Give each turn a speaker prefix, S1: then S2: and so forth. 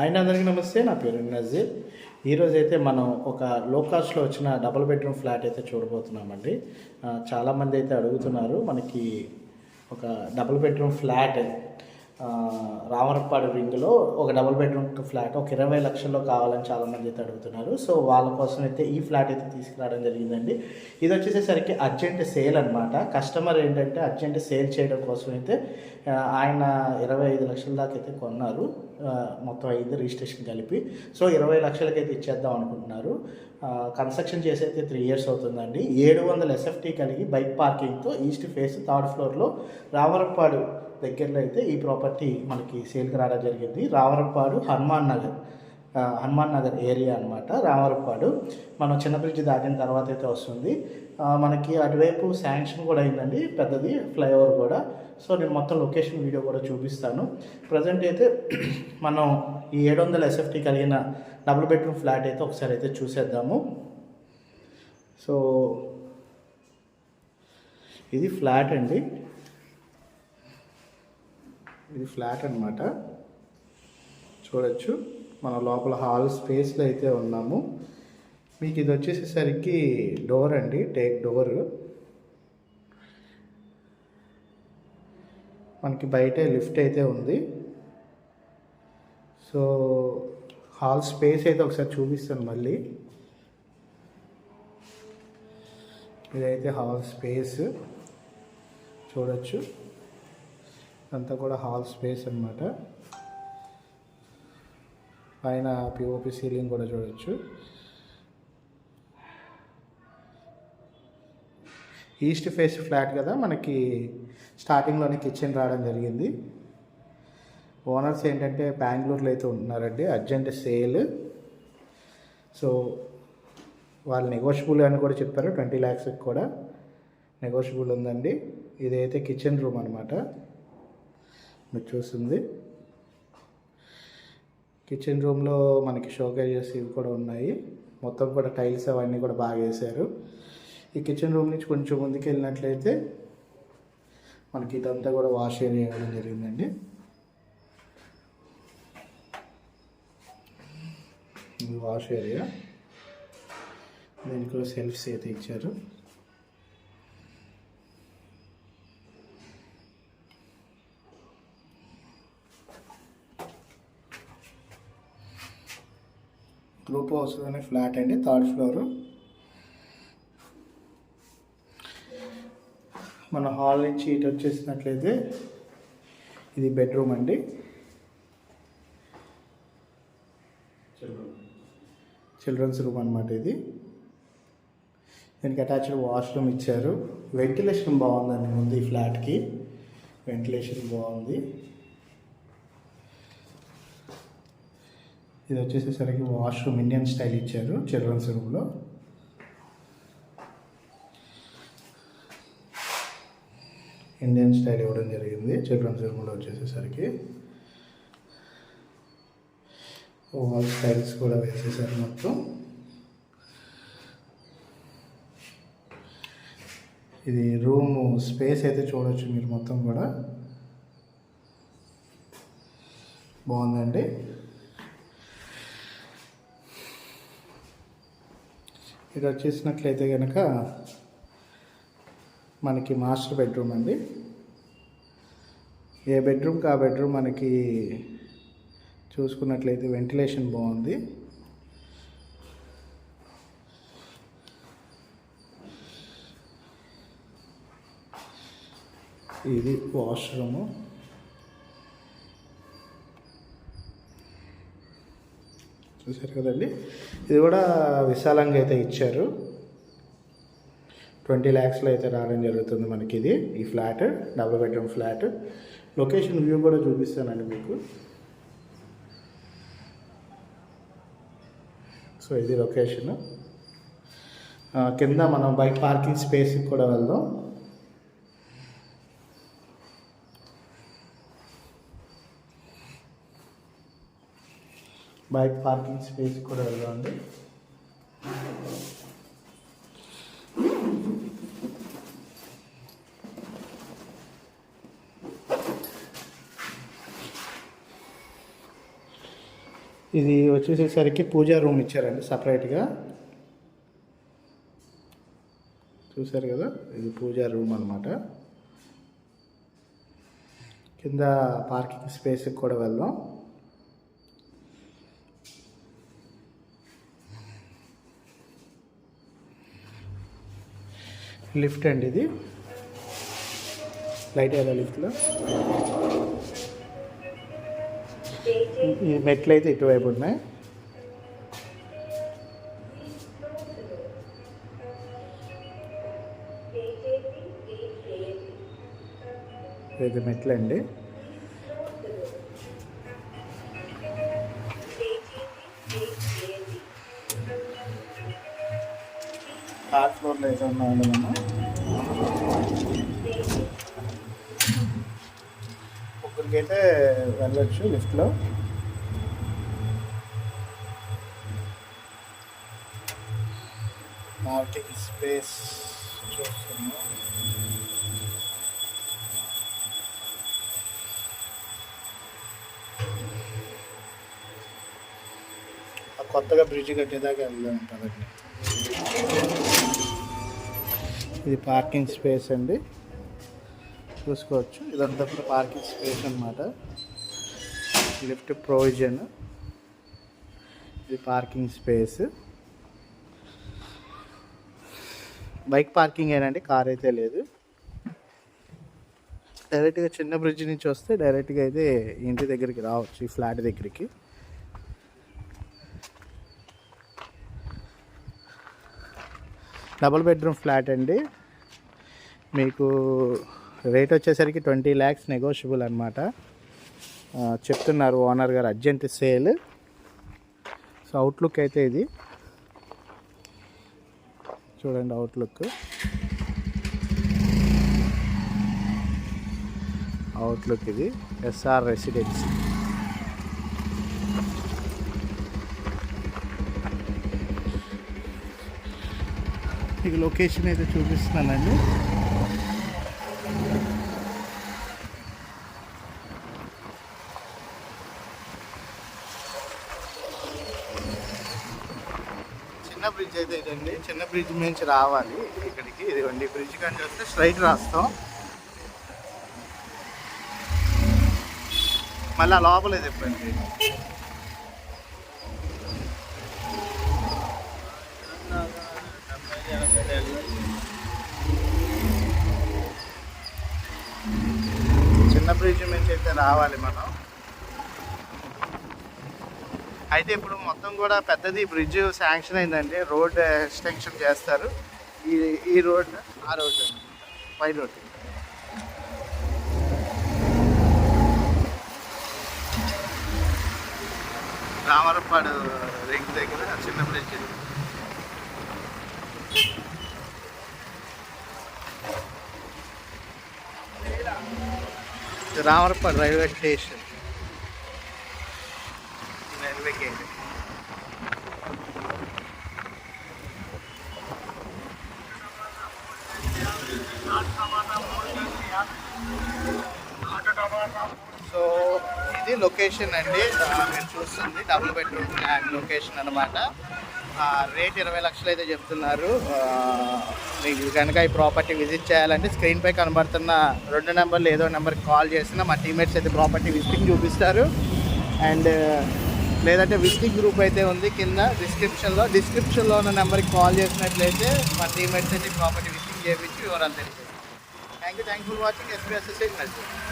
S1: ఆయన అందరికీ నమస్తే నా పేరు నజీర్. ఈరోజు అయితే మనం ఒక లో కాస్ట్లో వచ్చిన డబుల్ బెడ్రూమ్ ఫ్లాట్ అయితే చూడబోతున్నామండి. చాలామంది అయితే అడుగుతున్నారు మనకి ఒక డబుల్ బెడ్రూమ్ ఫ్లాట్ ఆ, రామరపాడు రింగ్లో ఒక డబుల్ బెడ్రూమ్ ఫ్లాట్ ఒక ఇరవై లక్షల్లో కావాలని చాలామంది అయితే అడుగుతున్నారు. సో వాళ్ళ కోసం అయితే ఈ ఫ్లాట్ అయితే తీసుకురావడం జరిగిందండి. ఇది వచ్చేసేసరికి అర్జెంట్ సేల్ అనమాట కస్టమర్ ఏంటంటే అర్జెంట్ సేల్ చేయడం కోసం అయితే ఆయన ఇరవై ఐదు లక్షల దాకా అయితే కొన్నారు. మొత్తం ఐదు రిజిస్ట్రేషన్ కలిపి. సో ఇరవై లక్షలకైతే ఇచ్చేద్దాం అనుకుంటున్నారు. కన్స్ట్రక్షన్ చేసి అయితే త్రీ ఇయర్స్ అవుతుందండి. ఏడు వందల ఎస్ఎఫ్టీ కలిగి బైక్ పార్కింగ్తో ఈస్ట్ ఫేస్ థర్డ్ ఫ్లోర్లో రామరప్పాడు దగ్గరలో అయితే ఈ ప్రాపర్టీ మనకి సేల్కి రావడం జరిగింది. రావరపాడు హనుమాన్ నగర్. హనుమాన్ నగర్ ఏరియా అనమాట రామరపాడు మనం చిన్న బ్రిడ్జ్ దాటిన తర్వాత అయితే వస్తుంది. మనకి అటువైపు శాంక్షన్ కూడా అయిందండి. పెద్దది ఫ్లైఓవర్ కూడా. సో నేను మొత్తం లొకేషన్ వీడియో కూడా చూపిస్తాను. ప్రజెంట్ అయితే మనం ఈ ఏడు వందల ఎస్ఎఫ్టీ కలిగిన డబుల్ బెడ్రూమ్ ఫ్లాట్ అయితే ఒకసారి అయితే చూసేద్దాము. సో ఇది ఫ్లాట్ అండి. ఇది ఫ్లాట్ అన్నమాట. చూడొచ్చు. మన లోపల హాల్ స్పేస్లో అయితే ఉన్నాము. మీకు ఇది వచ్చేసేసరికి డోర్ అండి. Teak door. మనకి బయటే లిఫ్ట్ అయితే ఉంది. సో హాల్ స్పేస్ అయితే ఒకసారి చూపిస్తాను మళ్ళీ. ఇదైతే హాల్ స్పేస్. చూడొచ్చు. అంతా కూడా హాల్ స్పేస్ అనమాట పైన పిఓపి సీలింగ్ కూడా చూడొచ్చు. ఈస్ట్ ఫేస్ ఫ్లాట్ కదా మనకి స్టార్టింగ్లోనే కిచెన్ రావడం జరిగింది. ఓనర్స్ ఏంటంటే బెంగళూరులో అయితే ఉంటున్నారండి. Urgent sale. సో వాళ్ళు నెగోషియబుల్ అని కూడా చెప్పారు. ట్వంటీ ల్యాక్స్కి కూడా నెగోషియబుల్ ఉందండి. ఇదైతే కిచెన్ రూమ్ అనమాట మీరు చూస్తుంది కిచెన్ రూమ్లో మనకి షోకేజెస్ ఇవి కూడా ఉన్నాయి. మొత్తం కూడా టైల్స్ అవన్నీ కూడా బాగా వేశారు. ఈ కిచెన్ రూమ్ నుంచి కొంచెం ముందుకు వెళ్ళినట్లయితే మనకి ఇదంతా కూడా వాష్ ఏరియా ఇవ్వడం జరిగిందండి. Wash area. దీనికి కూడా సెల్ఫ్స్ అయితే ఇచ్చారు. వస్తుందని ఫ్లాట్ అండి థర్డ్ ఫ్లోర్. మన హాల్ నుంచి ఇటు వచ్చేసినట్లయితే ఇది బెడ్రూమ్ అండి. చిల్డ్రన్స్ రూమ్ అనమాట ఇది. దీనికి అటాచ్డ్ వాష్రూమ్ ఇచ్చారు. వెంటిలేషన్ బాగుందండి ముందు ఈ ఫ్లాట్కి. వెంటిలేషన్ బాగుంది. ఇది వచ్చేసేసరికి వాష్రూమ్ ఇండియన్ స్టైల్ ఇచ్చారు చిల్డ్రన్స్ రూమ్లో. ఇండియన్ స్టైల్ ఇవ్వడం జరిగింది చిల్డ్రన్స్ రూమ్లో వచ్చేసేసరికి. వాల్ స్టైల్స్ కూడా వేసేసారు మొత్తం. ఇది రూమ్ స్పేస్ అయితే చూడొచ్చు మీరు మొత్తం కూడా. బాగుందండి. ఇది వచ్చేసినట్లయితే కనుక మనకి మాస్టర్ బెడ్రూమ్ అండి. ఏ బెడ్రూమ్కి ఆ బెడ్రూమ్ మనకి చూసుకున్నట్లయితే వెంటిలేషన్ బాగుంది. ఇది వాష్రూము. చూసారు కదండి. ఇది కూడా విశాలంగా అయితే ఇచ్చారు. ట్వంటీ ల్యాక్స్లో అయితే రావడం జరుగుతుంది మనకి ఇది ఈ flat double bedroom flat. Location view కూడా చూపిస్తానండి మీకు. సో ఇది లొకేషన్. కింద మనం బైక్ పార్కింగ్ స్పేస్కి కూడా వెళ్దాం. బైక్ పార్కింగ్ స్పేస్ కూడా వెళ్దాం అండి ఇది వచ్చేసేసరికి పూజా రూమ్ ఇచ్చారండి సపరేట్గా. చూసారు కదా ఇది పూజా రూమ్ అనమాట కింద పార్కింగ్ స్పేస్కి కూడా వెళ్దాం. లిఫ్ట్ అండి ఇది. లైట్ ఏదా లిఫ్ట్లో? ఈ మెట్లు అయితే ఇటువైపు ఉన్నాయి. ఇది మెట్లు అండి థర్డ్ ఫ్లోర్లో అయితే ఉన్నామండి మనం ముగ్గురికి అయితే వెళ్ళొచ్చు లిఫ్ట్లో పార్కింగ్ స్పేస్ చూస్తున్నాం. ఆ కొత్తగా బ్రిడ్జ్ కట్టేదాకా వెళ్దాం పదండి. ఇది పార్కింగ్ స్పేస్ అండి. చూసుకోవచ్చు. ఇదంతా కూడా పార్కింగ్ స్పేస్ అన్నమాట. Lift provision. ఇది పార్కింగ్ స్పేస్. బైక్ పార్కింగ్ ఏనండి కార్ అయితే లేదు. డైరెక్ట్గా చిన్న బ్రిడ్జ్ నుంచి వస్తే డైరెక్ట్గా అయితే ఇంటి దగ్గరికి రావచ్చు ఈ ఫ్లాట్ దగ్గరికి. డబుల్ బెడ్రూమ్ ఫ్లాట్ అండి. మీకు రేట్ వచ్చేసరికి ట్వంటీ ల్యాక్స్ నెగోషియబుల్ అనమాట చెప్తున్నారు ఓనర్ గారు అర్జెంట్ సేల్. సో అవుట్లుక్ అయితే ఇది. చూడండి అవుట్లుక్ అవుట్లుక్ ఇది ఎస్ఆర్ రెసిడెన్సీ మీకు లొకేషన్ అయితే చూపిస్తున్నానండి. చిన్న బ్రిడ్జ్ అయితే ఇదండి. చిన్న బ్రిడ్జ్ నుంచి రావాలి ఇక్కడికి. ఇదిగోండి బ్రిడ్జ్ కానీ వస్తే స్ట్రైట్ రాస్తాం. మళ్ళీ ఆ లోపలే చెప్పండి చిన్న బ్రిడ్జ్ నుంచి అయితే రావాలి మనం. అయితే ఇప్పుడు మొత్తం కూడా పెద్దది బ్రిడ్జ్ శాంక్షన్ అయిందండి. రోడ్ ఎక్స్టెన్షన్ చేస్తారు. ఈ ఈ రోడ్ ఆ రోడ్ పై రోడ్ రామరపాడు రింగ్ దగ్గర చిన్న బ్రిడ్జ్ Yeah. ఇది Ramarapalli railway station. Railway gate. So ఇది లొకేషన్ అండి. ఆ, మీరు చూస్తుంది. డబుల్ బెడ్రూమ్ లొకేషన్ అనమాట రేట్ ఇరవై లక్షలు అయితే చెప్తున్నారు. మీకు కనుక ఈ ప్రాపర్టీ విజిట్ చేయాలంటే స్క్రీన్ పై కనబడుతున్న రెండు నెంబర్లు ఏదో నెంబర్కి కాల్ చేసినా మా టీమేట్స్ అయితే ప్రాపర్టీ విజిటింగ్ చూపిస్తారు. అండ్ లేదంటే విజిటింగ్ గ్రూప్ అయితే ఉంది కింద డిస్క్రిప్షన్లో. డిస్క్రిప్షన్లో ఉన్న నెంబర్కి కాల్ చేసినట్లయితే మా టీమేట్స్ అయితే ప్రాపర్టీ విజిటింగ్ చేయించి వివరాలు తెలియజేస్తారు. Thank you thank for watching SP associate message